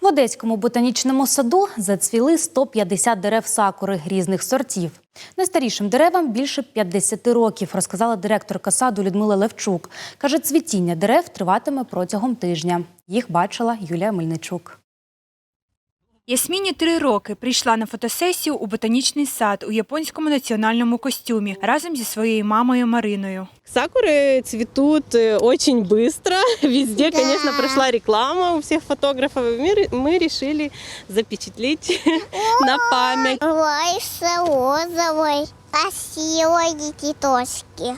В Одеському ботанічному саду зацвіли 150 дерев сакури різних сортів. Найстарішим деревам більше 50 років, розказала директорка саду Людмила Левчук. Каже, цвітіння дерев триватиме протягом тижня. Їх бачила Юлія Мельничук. Ясміні три роки прийшла на фотосесію у ботанічний сад у японському національному костюмі разом зі своєю мамою Мариною. Сакуры цветут э, очень быстро. Везде, Да. конечно, прошла реклама у всех фотографов. И мы, ре- мы решили запечатлеть на память. Лайса розовой, красивые цветочки.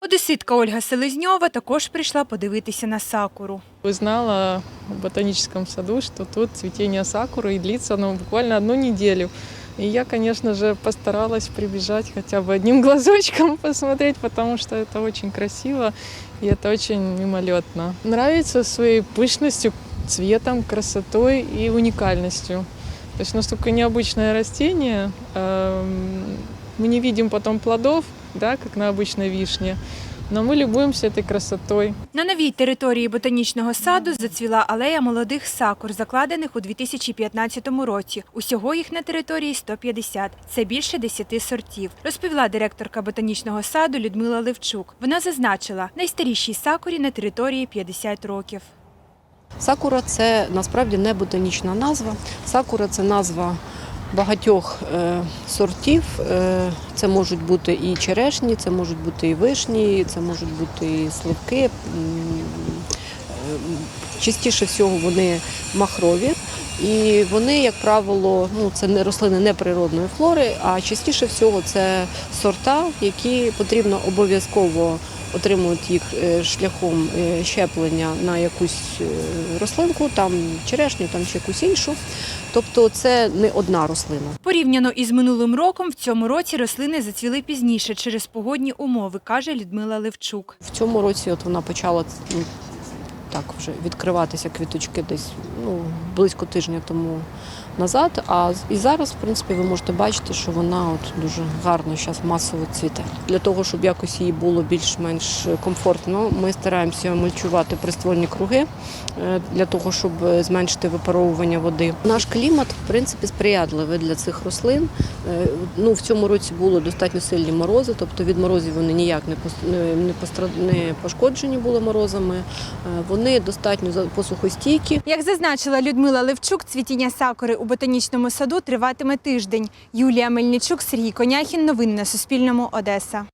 Одеситка Ольга Селезньова також прийшла подивитися на сакуру. Узнала в ботаническом саду, что тут цветение сакуры и длится оно буквально одну неделю. И я, конечно же, постаралась прибежать хотя бы одним глазочком посмотреть, потому что это очень красиво и это очень мимолетно. Нравится своей пышностью, цветом, красотой и уникальностью. То есть настолько необычное растение. эм, Мы не видим потом плодов, да, как на обычной вишне, но мы любуемся этой красотой. На новій території ботанічного саду зацвіла алея молодих сакур, закладених у 2015 році. Усього їх на території 150. Це більше 10 сортів, розповіла директорка ботанічного саду Людмила Левчук. Вона зазначила, найстарішій сакурі на території 50 років. Сакура це насправді не ботанічна назва. Сакура це назва багатьох е, сортів. Е, це можуть бути і черешні, це можуть бути і вишні, це можуть бути і сливки. Частіше всього вони махрові. І вони, як правило, ну це не рослини не природної флори, а частіше всього це сорта, які потрібно обов'язково отримують їх е, шляхом е, щеплення на якусь е, рослинку, там черешню, там чи якусь іншу. Тобто це не одна рослина. Порівняно із минулим роком, в цьому році рослини зацвіли пізніше через погодні умови, каже Людмила Левчук. В цьому році от вона почала ну, так вже відкриватися квіточки десь ну, близько тижня тому назад. А і зараз, в принципі, ви можете бачити, що вона от дуже гарно зараз масово цвіте. Для того, щоб якось їй було більш-менш комфортно, ми стараємося мульчувати приствольні круги е, для того, щоб е, зменшити випаровування води. Наш клімат, в принципі, сприятливий для цих рослин. Е, Ну, в цьому році було достатньо сильні морози, тобто від морозів вони ніяк не пошкоджені були морозами. Вони достатньо посухостійкі. Як зазначила Людмила Левчук, цвітіння сакури у ботанічному саду триватиме тиждень. Юлія Мельничук, Сергій Коняхін. Новини на Суспільному. Одеса.